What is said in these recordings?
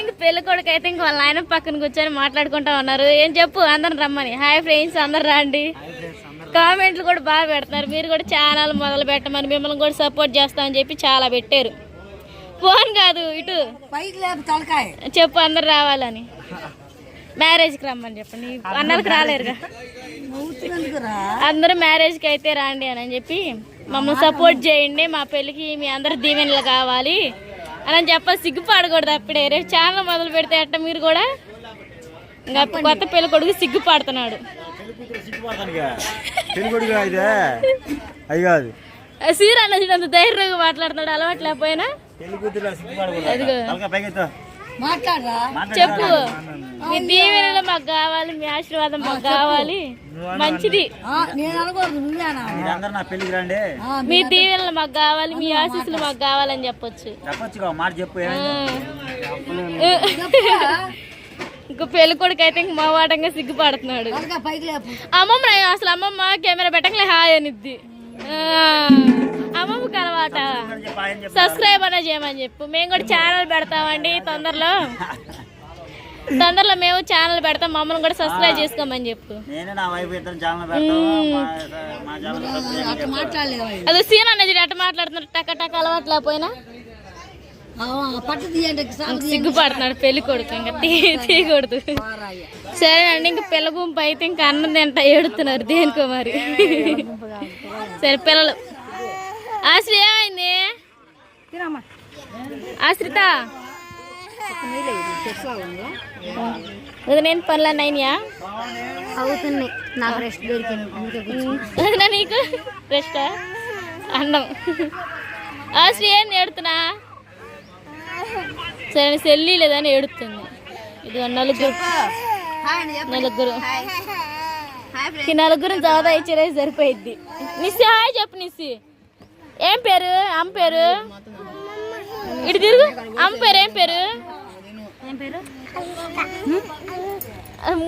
ఇంక పెళ్ళి కొడుకు అయితే ఇంక వాళ్ళ ఆయన పక్కన కూర్చొని మాట్లాడుకుంటా ఉన్నారు. ఏం చెప్పు? అందరం రమ్మని. హాయ్ ఫ్రెండ్స్ అందరు రండి. కామెంట్లు కూడా బాగా పెడుతున్నారు. మీరు కూడా ఛానల్ మొదలు పెట్టమని మిమ్మల్ని కూడా సపోర్ట్ చేస్తామని చెప్పి చాలా పెట్టారు. ఫోన్ కాదు ఇటు. చెప్పు అందరు రావాలని. మ్యారేజ్కి రమ్మని చెప్పండి. అన్నలకు రాలేరుగా. అందరూ మ్యారేజ్కి అయితే రండి అని చెప్పి మమ్మల్ని సపోర్ట్ చేయండి. మా పెళ్ళికి మీ అందరు దీవెనలు కావాలి. అని అని చెప్ప సిగ్గుపడకూడదు అప్పుడే. రేపు ఛానల్ మొదలు పెడితే అట్ట మీరు కూడా ఇంకా కొత్త పెళ్ళి కొడుకు సిగ్గుపడుతున్నాడు. సీర అంత ధైర్యంగా మాట్లాడుతున్నాడు అలవాటు మాట్లాడరా? చెప్పు. మీ దీవెనలు మాకు కావాలి మీ ఆశీర్వాదం మాకు కావాలి. మంచిది. నేను మీరందరూ నా రండి. మీ దీవెనలు మాకు కావాలి మీ ఆశీస్సులు మాకు కావాలని చెప్పొచ్చు. చెప్పొచ్చు మాట చెప్పు ఇంకో పెళ్ళి కొడుకు అయితే ఇంక మా వాటంగా సిగ్గుపడుతున్నాడు అమ్మమ్మ అసలు అమ్మమ్మ కెమెరా పెట్టకలే హాయ్ అనిద్ది. అమ్మమ్మకి అలవాట సబ్స్క్రైబ్ అనే చేయమని చెప్పు. మేము కూడా ఛానల్ పెడతామండి తొందరలో. తొందరలో మేము ఛానల్ పెడతాం. మమ్మల్ని కూడా సబ్స్క్రైబ్ చేసుకోమని చెప్పు. నేను నా వైఫ్ ఇద్దరు ఛానల్ పెడతాం. మా- మా ఛానల్ అట్లా మాట్లాడలేవా అదే సీన్ అనేది ఎట్ట మాట్లాడుతున్నారు టక టక అలవాటు సిగ్గుపడుతున్నాడు పెళ్ళి కొడుకు ఇంకా తీ తీయకూడదు. పారాయ్య. సరేనండి ఇంక పిల్ల గుంపు అయితే ఇంకా అన్నం తింట ఏడుతున్నారు దేనికో మరి సరే పిల్లలు. ఆశ్రీ ఏమైంది? ఆశ్రిత. నేను పనులన్నీ అయినాయా? అవుతుంది నాకు రెస్ట్ దొరికింది. నీకు? రెస్ట్ అన్నం. ఆశ్రీ ఏం ఏడుతున్నా సరే సెల్లి లేదని ఏడుతుంది. ఇది నలుగురు. నలుగురు. ఈ నలుగురు చదువు ఇచ్చేదే సరిపోయిద్ది. నిస్సి హాయ్ చెప్పు నిస్సి. ఏం పేరు? అమ్మ పేరు? ఇటు తిరుగు. అమ్మ పేరు ఏం పేరు?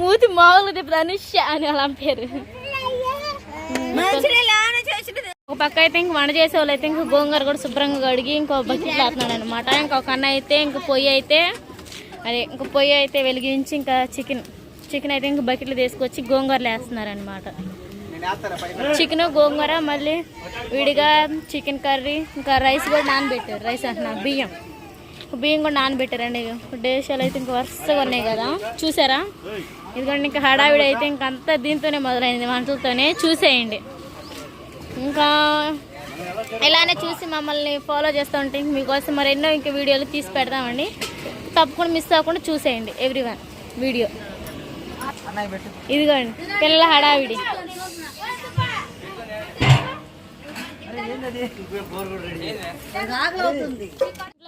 మూతి మామూలు తిప్పదు అనుష్య అని వాళ్ళ అమ్మ పేరు పక్క అయితే ఇంక వంట చేసే వాళ్ళు అయితే ఇంక గోంగూర కూడా శుభ్రంగా కడిగి ఇంకో బకెట్ వేస్తున్నాడు అనమాట ఇంకొక అన్న అయితే ఇంక పొయ్యి అయితే అదే ఇంక పొయ్యి అయితే వెలిగించి ఇంకా చికెన్ చికెన్ అయితే ఇంక బకెట్లు తీసుకొచ్చి గోంగూరలు వేస్తున్నారు అనమాట చికెన్ గోంగూర మళ్ళీ విడిగా చికెన్ కర్రీ ఇంకా రైస్ కూడా నానబెట్టారు. రైస్ అంటున్నా బియ్యం. బియ్యం కూడా నానబెట్టారండి. డేషాలు అయితే ఇంక వరుసగా ఉన్నాయి కదా. చూసారా? ఇదిగోండి ఇంకా హడావిడి అయితే ఇంకంతా దీంతోనే మొదలైంది వంటలతోనే. చూసేయండి. ఇంకా ఇలానే చూసి మమ్మల్ని ఫాలో చేస్తూ ఉంటే మీకోసం మరి ఎన్నో ఇంకా వీడియోలు తీసి పెడతామండి తప్పకుండా మిస్ అవ్వకుండా చూసేయండి ఎవ్రీ వన్ వీడియో ఇదిగోండి పిల్లల హడావిడి.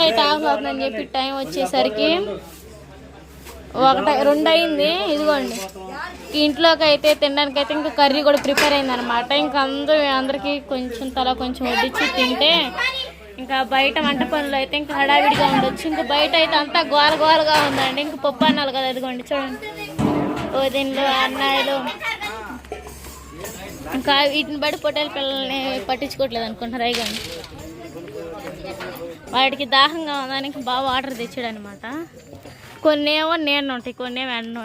అయితే ఆఫ్ అవుతుందని చెప్పి టైం వచ్చేసరికి ఒకట రెండు అయింది ఇదిగోండి. ఇంట్లోకి అయితే తినడానికి అయితే ఇంకా కర్రీ కూడా ప్రిపేర్ అయింది అనమాట ఇంకా అందరూ అందరికి కొంచెం తల కొంచెం వడ్డించి తింటే ఇంకా బయట వంట పనులు అయితే ఇంకా హడావిడిగా ఉండొచ్చు. ఇంకా బయట అయితే అంతా గోల గోలగా ఉందండి. ఇంకా పప్పు అన్నాలు కదా ఇదిగోండి చూడండి. వదినలు అన్నాయిలు ఇంకా వీటిని బట్టి పొట్టేల పిల్లల్ని పట్టించుకోవట్లేదు అనుకుంటున్నారు అయ్యండి వాటికి దాహంగా ఉండడానికి బాగా వాటర్ తెచ్చాడు అనమాట కొన్ని ఏమో నీడ ఉంటాయి కొన్ని ఏమో ఎండ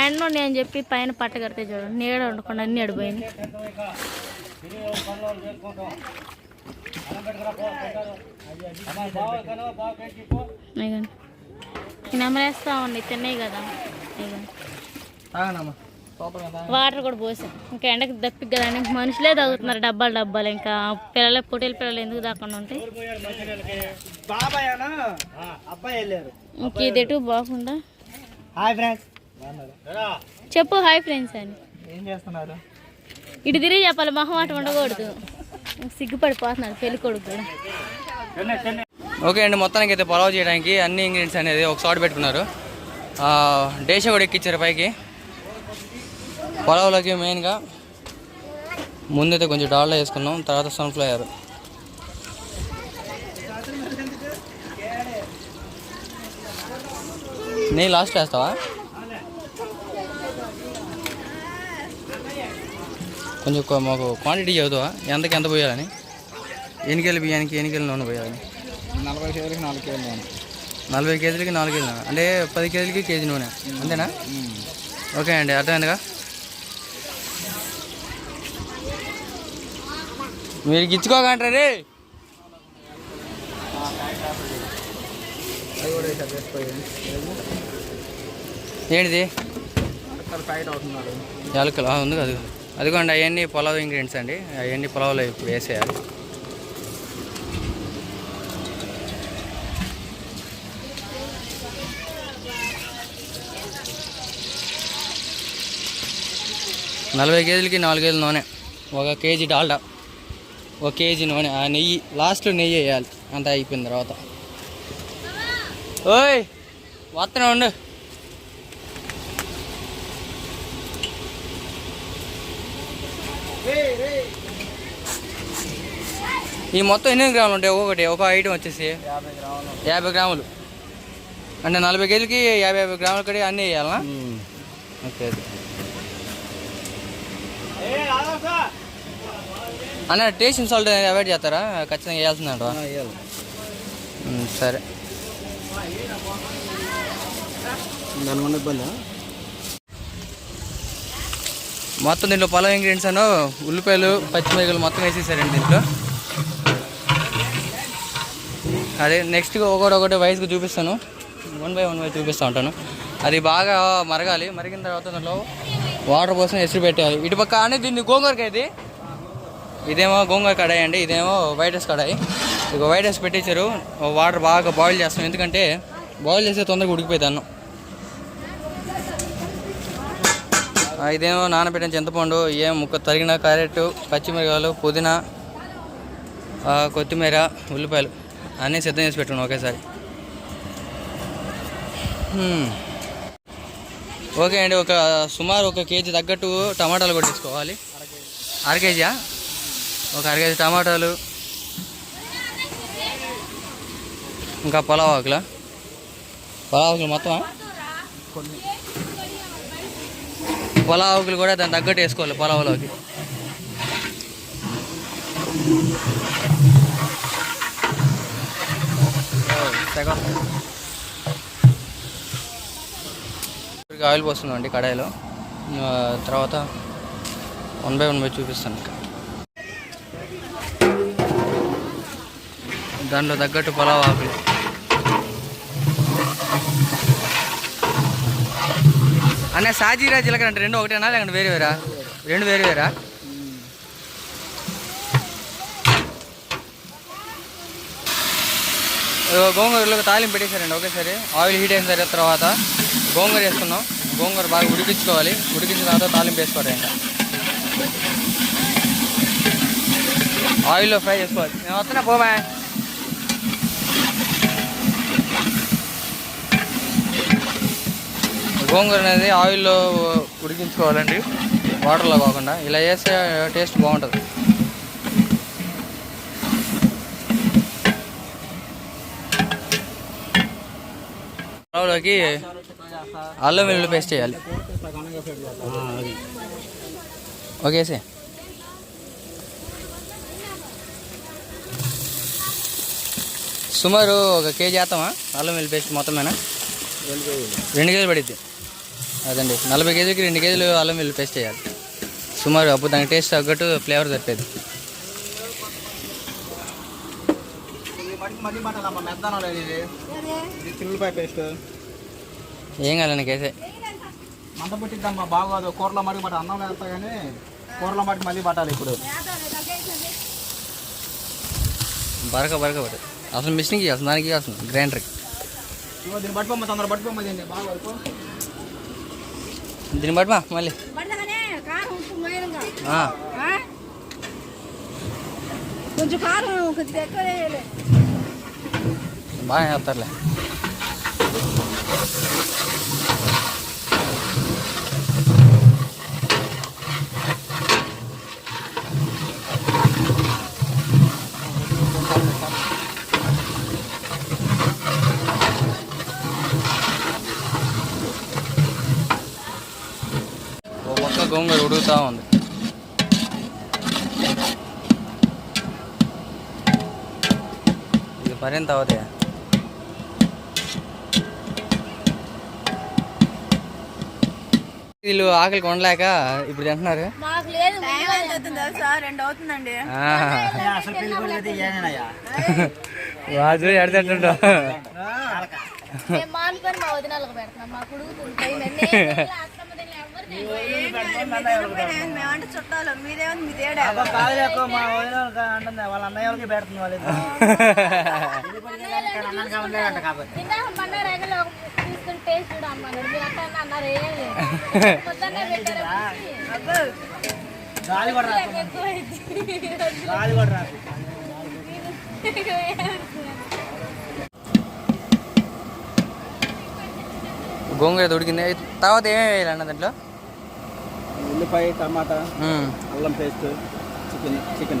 ఎండ ఉన్నాయి అని చెప్పి పైన పట్ట కడితే చూడండి నీడ ఉండకుండా అన్నీ అడిపోయింది ఇగోండి. నెమరేస్తా ఉండి తిన్నాయి కదా. వాటర్ కూడా పోసాం. ఇంకా ఎండకి దప్పికి కదా అని మనుషులే తాగుతున్నారు డబ్బాలు డబ్బాలు. ఇంకా పిల్లలు పొట్టేలు పిల్లలు ఎందుకు దాకుండా ఉంటాయి? ఇంక ఇది ఎటు బాగుండా హాయ్ ఫ్రెండ్స్. చెప్పు హాయ్ ఫ్రెండ్స్ అని. ఏం చేస్తున్నారు? ఇటు తిరిగి చెప్పాలి మొహమాట ఉండకూడదు. సిగ్గుపడిపోతున్నాడు పెళ్ళి కొడుకు కూడా. ఓకే అండి మొత్తానికి అయితే పొలావ్ చేయడానికి అన్ని ఇంగ్రీడియంట్స్ అనేది ఒక చోట పెట్టుకున్నారు. ఆ, డేషా కూడా ఎక్కించారు పైకి. పొలావులోకి మెయిన్గా ముందైతే కొంచెం డాల్డా వేసుకున్నాం తర్వాత సన్ఫ్లవర్ నెయ్యి లాస్ట్ వేస్తావా? కొంచెం మాకు క్వాంటిటీ చదువుతావా ఎంతకి ఎంత పోయాలని? ఎనికెళ్ళి బియ్యానికి ఎనికెళ్ళి నూనె పోయాలని? నలభై కేజీలకి నాలుగు కేజీలు నలభై కేజీలకి నాలుగు కేజీలు అంటే పది కేజీలకి కేజీ నూనె. అంతేనా? ఓకే అండి అర్థమైందిగా? మీరు గిచ్చుకోకంటారా రే. ఏంటిది? యాలకులు. ఉంది అది అదిగోండి అవన్నీ పొలావ్ ఇంగ్రీడియంట్స్ అండి. అవన్నీ పొలావులో ఇప్పుడు వేసేయాలి. నలభై కేజీలకి నాలుగు కేజీలు నూనె. ఒక కేజీ డాల్డా. ఒక కేజీ నూనె ఆ నెయ్యి లాస్ట్లో నెయ్యి వేయాలి. అంతా అయిపోయిన తర్వాత. ఓయ్ వస్తున్నా ఉండు. ఈ మొత్తం ఎన్ని గ్రాములు ఉంటాయి? ఒక్కొక్కటి ఒక ఐటమ్ వచ్చేసి యాభై గ్రాములు. యాభై గ్రాములు. అంటే నలభై కేజీలకి యాభై యాభై గ్రాముల కడి అన్నీ వేయాలనా? Okay okay. అన్న టేస్ట్ సాల్ట్ అనేది అవాయిడ్ చేస్తారా? ఖచ్చితంగా వేయాల్సిందంట సరే. మొత్తం దీంట్లో పొలం ఇంగ్రీడియంట్స్ అను ఉల్లిపాయలు పచ్చిమిరపకాయలు మొత్తం వేసేసారండి దీంట్లో. అదే నెక్స్ట్ ఒకటి ఒకటి వయసుకు చూపిస్తాను. వన్ బై వన్ బై చూపిస్తూ ఉంటాను. అది బాగా మరగాలి. మరిగిన తర్వాత దాంట్లో వాటర్ పోసిన ఎసురు పెట్టాలి ఇటు పక్క అని దీన్ని గోంగూరకాయ ఇది. ఇదేమో గోంగూర కడాయి అండి ఇదేమో వైట్ రైస్ కడాయి. ఇక వైట్ రైస్ పెట్టించారు వాటర్ బాగా బాయిల్ చేస్తాం. ఎందుకంటే బాయిల్ చేస్తే తొందరగా ఉడికిపోయింది అన్నం. ఇదేమో నానబెట్టిన చింతపండు ఏం ముక్క తరిగిన క్యారెట్ పచ్చిమిరకాయలు పుదీనా కొత్తిమీర ఉల్లిపాయలు అన్నీ సిద్ధం చేసి పెట్టుకున్నాం ఒకేసారి. ఓకే అండి ఒక సుమారు ఒక కేజీ తగ్గట్టు టమాటాలు కొట్టేసుకోవాలి. అర కేజీయా? ఒక అర కేజీ టమాటాలు ఇంకా పొలావ్ ఆకుల? పొలావ్ ఆకులు మొత్తమా? పొలావ్ ఆకులు కూడా దాని తగ్గట్టు వేసుకోవాలి పొలావులోకి. సగం ఆయిల్ పోస్తుందండి కడాయిలో. తర్వాత వన్ బై వన్ బై చూపిస్తాను. ఇంకా దాంట్లో తగ్గట్టు పొలావ్ ఆకులు అనే సాజీరా జీలకర్ర అంటే రెండు ఒకటేనా? లేకుంటే వేరు వేరా? రెండు వేరు వేరా? గోంగూరలో తాలింపు పెట్టేశారండి ఒకేసారి. ఆయిల్ హీట్ అయిన తర్వాత గోంగూర వేసుకున్నాం గోంగూర బాగా ఉడికించుకోవాలి. ఉడికించిన తర్వాత తాలింపు వేసుకోవడం ఇంకా. ఆయిల్లో ఫ్రై చేసుకోవాలి. నేను వస్తున్నా పోమా గోంగూర అనేది ఆయిల్లో ఉడికించుకోవాలండి. వాటర్లో కాకుండా ఇలా చేస్తే టేస్ట్ బాగుంటుంది. పొలంలోకి అల్లం వెల్లుల్లి పేస్ట్ చేయాలి. ఓకే సార్ సుమారు ఒక కేజీ వేస్తామా అల్లం వెల్లుల్లి పేస్ట్ మొత్తమేనా? రెండు కేజీలు పడిద్ది. అదండి. నలభై కేజీకి రెండు కేజీలు అల్లం వెల్లుల్లి పేస్ట్ చేయాలి. సుమారు అప్పుడు దానికి టేస్ట్ తగ్గట్టు ఫ్లేవర్ తప్పేది మళ్ళీ ఏం కాదు నీకైతే మంట పెట్టిద్దమ్మా బాగోదు కూరలో మడికి పట్ట అన్నం వేస్తా కానీ కూరలో మడికి మళ్ళీ పట్టాలి ఇప్పుడు బరక బరక పడు అసలు మిషన్కి అసలు దానికి అసలు గ్రైండర్కి. దీన్ని పట్టుకోమ్మ తొందర పట్టుకోమ్మ దీన్ని దీన్ని బట్టి మా మళ్ళీ కొంచెం కారం కొంచెం ఎక్కువ వేయాలి. బాగా వేస్తారులే తిరుగుతూ ఉంది. ఇది మరింత అవుతాయా? వీళ్ళు ఆకలి కొనలేక ఇప్పుడు తింటున్నారు. రాజు వాజు మా కొడుకు మేమంటే చుట్టాలు మీరేమో మీ తేడా కాదులేక మా వదిన అంటుంది వాళ్ళ అన్నయ్య వాళ్ళకి పెడుతుంది వాళ్ళు గాలి కూడా గాలి కూడా గోంగూర ఉడికింది తర్వాత ఏమేమి వేయాలన్న దాంట్లో? ఉల్లిపాయ టమాటా. అల్లం పేస్ట్ చికెన్ చికెన్